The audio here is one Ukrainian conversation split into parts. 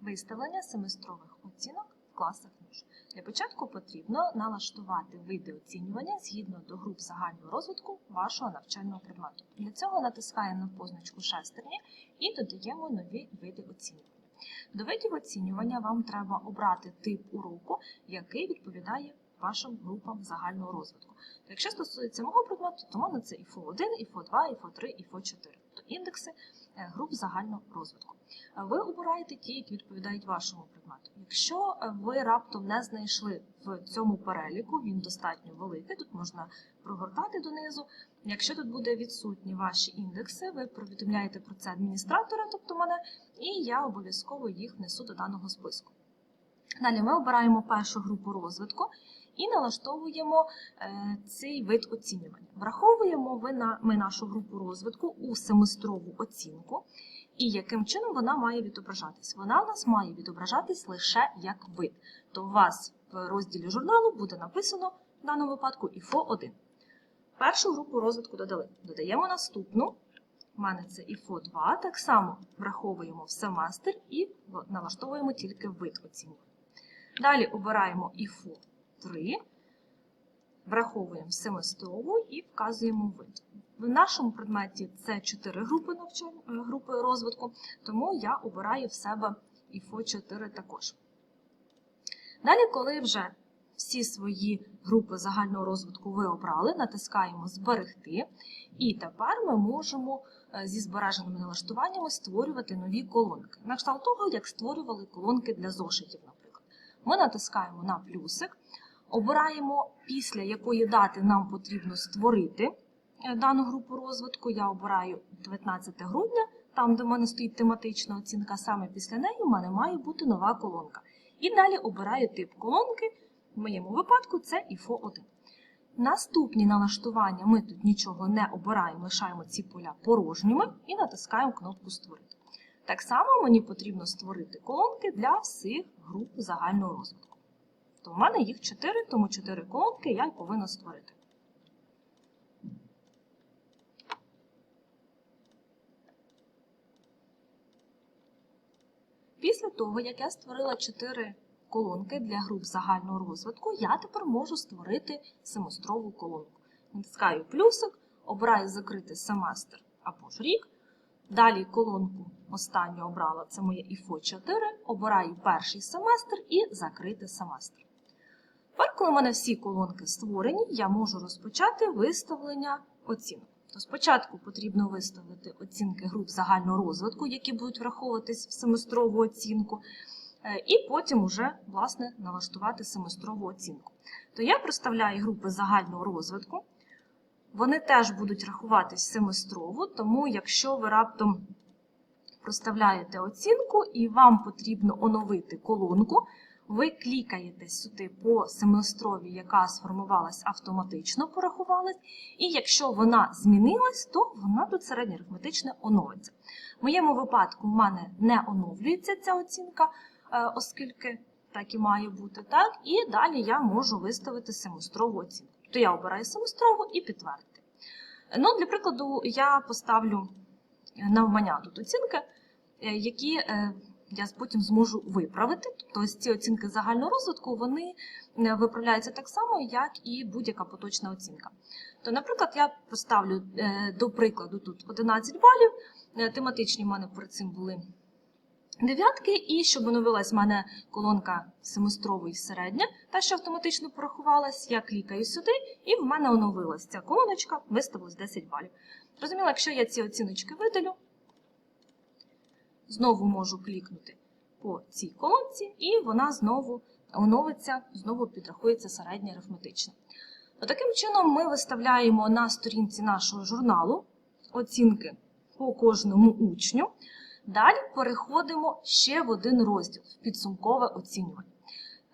Виставлення семестрових оцінок в класах НУШ. Для початку потрібно налаштувати види оцінювання згідно до груп загального розвитку вашого навчального предмету. Для цього натискаємо на позначку шестерні і додаємо нові види оцінювання. До видів оцінювання вам треба обрати тип уроку, який відповідає вашим групам загального розвитку. Якщо стосується мого предмету, то в мене це ІФО 1, ІФО 2, ІФО 3, ІФО 4, тобто індекси груп загального розвитку. Е, Ви обираєте ті, які відповідають вашому предмету. Якщо е, ви раптом не знайшли в цьому переліку, він достатньо великий, тут можна прогортати донизу. Якщо тут буде відсутні ваші індекси, ви повідомляєте про це адміністратора, тобто мене, і я обов'язково їх внесу до даного списку. Далі ми обираємо першу групу розвитку і налаштовуємо е, цей вид оцінювання. Враховуємо ми нашу групу розвитку у семестрову оцінку, і яким чином вона має відображатись. Вона у нас має відображатись лише як вид. То у вас в розділі журналу буде написано в даному випадку ІФО 1. Першу групу розвитку додали. Додаємо наступну. У мене це ІФО 2. Так само враховуємо в семестр і налаштовуємо тільки вид оцінювання. Далі обираємо ІФО 3, враховуємо семестрову і вказуємо вид. В нашому предметі це 4 групи навчання, е, групи розвитку, тому я обираю в себе ІФО 4 також. Далі, коли вже всі свої групи загального розвитку ви обрали, натискаємо Зберегти, і тепер ми можемо е, зі збереженими налаштуваннями створювати нові колонки. На кшталт того, як створювали колонки для зошитів, наприклад. Ми натискаємо на плюсик, обираємо, після якої дати нам потрібно створити е, дану групу розвитку. Я обираю 19 грудня, там, де в мене стоїть тематична оцінка, саме після неї в мене має бути нова колонка. І далі обираю тип колонки. В моєму випадку це ІФО 1. Наступні налаштування ми тут нічого не обираємо, лишаємо ці поля порожніми і натискаємо кнопку Створити. Так само мені потрібно створити колонки для всіх груп загального розвитку. То в мене їх 4, тому 4 колонки я й повинна створити. Після того, як я створила 4 колонки для груп загального розвитку, я тепер можу створити семестрову колонку. Натискаю плюсик, обираю закрити семестр або ж рік. Далі колонку останню обрала це моє ІФО 4, обираю перший семестр і закрити семестр. Тепер, коли в мене всі колонки створені, я можу розпочати виставлення оцінок. То спочатку потрібно виставити оцінки груп загального розвитку, які будуть враховуватись в семестрову оцінку, е, і потім уже, власне, налаштувати семестрову оцінку. То я проставляю групи загального розвитку. Вони теж будуть рахуватись семестрово, тому якщо ви раптом проставляєте оцінку і вам потрібно оновити колонку, ви клікаєте сюди по семестровій, яка сформувалась автоматично, порахувалась, і якщо вона змінилась, то вона тут середньоарифметичне оновиться. В моєму випадку в мене не оновлюється ця оцінка, е, оскільки так і має бути, так, і далі я можу виставити семестрову оцінку. То я обираю семестрову і підтвердити. Ну, Для прикладу, я поставлю навмання тут оцінки, е, які е, я потім зможу виправити. Тобто ось ці оцінки загального розвитку вони е, виправляються так само, як і будь-яка поточна оцінка. То, наприклад, я поставлю до прикладу тут 11 балів. Тематичні в мене перед цим були дев'ятки, і щоб оновилась в мене колонка семестровий середня, та що автоматично порахувалась, я клікаю сюди, і в мене оновилась ця колоночка, виставилось 10 балів. Зрозуміло, якщо я ці оціночки видалю, знову можу клікнути по цій колонці, і вона знову оновиться, знову підрахується середня арифметична. Таким чином, ми виставляємо на сторінці нашого журналу оцінки по кожному учню. Далі переходимо ще в один розділ підсумкове оцінювання.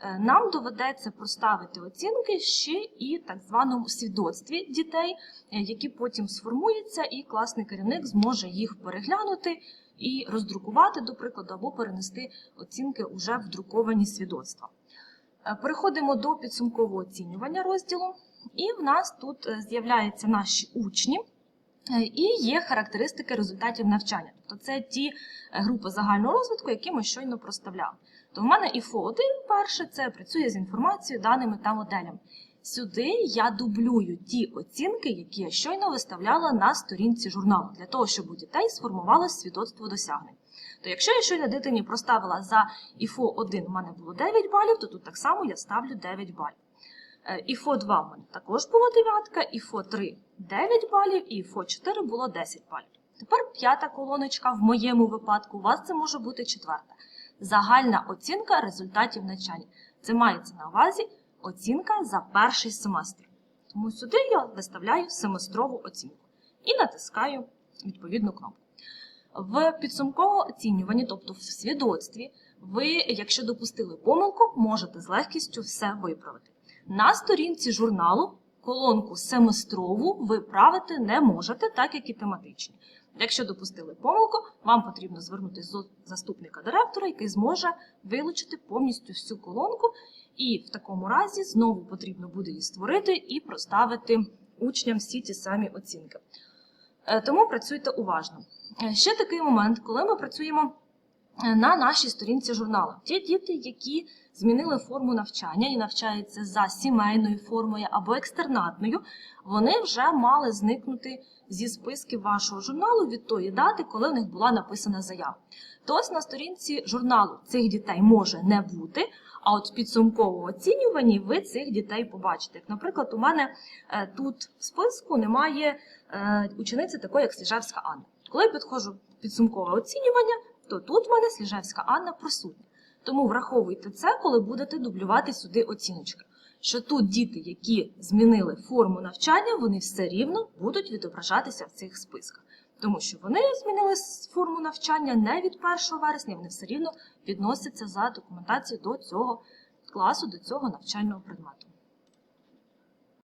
Е, Нам доведеться проставити оцінки ще і так званому свідоцтві дітей, е, які потім сформуються, і класний керівник зможе їх переглянути і роздрукувати, до прикладу, або перенести оцінки уже в друковані свідоцтва. Е, Переходимо до підсумкового оцінювання розділу, і в нас тут з'являються наші учні. І є характеристики результатів навчання. Тобто це ті групи загального розвитку, які ми щойно проставляли. То в мене ІФО 1 перше це працює з інформацією, даними та моделями. Сюди я дублюю ті оцінки, які я щойно виставляла на сторінці журналу, для того, щоб у дітей сформувалось свідоцтво досягнень. То якщо я щойно дитині проставила за ІФО 1 у мене було 9 балів, то тут так само я ставлю 9 балів. Е, ІФО 2 в мене також було дев'ятка, ІФО 3 9 балів, і ІФО 4 було 10 балів. Тепер п'ята колоночка, в моєму випадку, у вас це може бути четверта. Загальна оцінка результатів навчання. Це мається на увазі оцінка за перший семестр. Тому сюди я виставляю семестрову оцінку і натискаю відповідну кнопку. В підсумковому оцінюванні, тобто в свідоцтві, ви, якщо допустили помилку, можете з легкістю все виправити. На сторінці журналу колонку семестрову ви правити не можете, так як і тематичні. Якщо допустили помилку, вам потрібно звернутися до заступника директора, який зможе вилучити повністю всю колонку, і в такому разі знову потрібно буде її створити і проставити учням всі ті самі оцінки. Е, Тому працюйте уважно. Е, Ще такий момент, коли ми працюємо на нашій сторінці журналу. Ті діти, які змінили форму навчання і навчаються за сімейною формою або екстернатною, вони вже мали зникнути зі списків вашого журналу від тої дати, коли в них була написана заява. То ось на сторінці журналу цих дітей може не бути, а от в підсумковому оцінюванні ви цих дітей побачите. Як, наприклад, у мене е, тут в списку немає е, учениці такої, як Сліжевська Анна. Коли я підходжу в підсумкове оцінювання, то тут в мене Сліжевська Анна присутня. Тому враховуйте це, коли будете дублювати сюди оціночки. Що тут діти, які змінили форму навчання, вони все рівно будуть відображатися в цих списках. Тому що вони змінили форму навчання не від 1 вересня, вони все рівно відносяться за документацією до цього класу, до цього навчального предмету.